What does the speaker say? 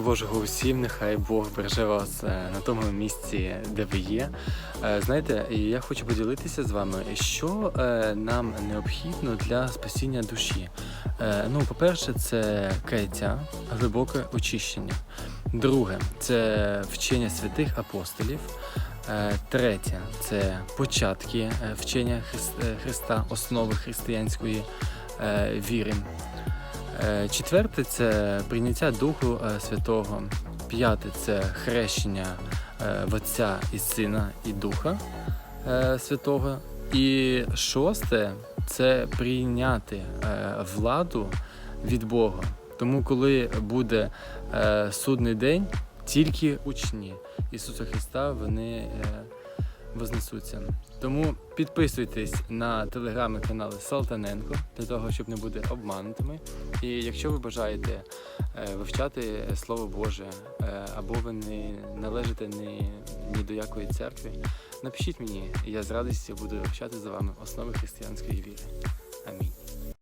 Божого усім, нехай Бог береже вас е, на тому місці, де ви є. Е, Знаєте, я хочу поділитися з вами, що е, нам необхідно для спасіння душі. Ну, по-перше, це каяття, глибоке очищення. Друге, це вчення святих апостолів. Третє це початки вчення Христа, основи християнської віри. Е, Четверте це прийняття Духу е, Святого. П'яте це хрещення е, в Отця і Сина і Духа е, Святого. І шосте це прийняти е, владу від Бога. Тому, коли буде е, судний день, тільки учні Ісуса Христа вони е, вознесуться. Тому підписуйтесь на телеграми канали Салтаненко для того, щоб не бути обманутими. І якщо ви бажаєте е, вивчати Слово Боже, е, або ви не належите ні, ні до якої церкви, напишіть мені, я з радістю буду вивчати за вами основи християнської віри. Амінь.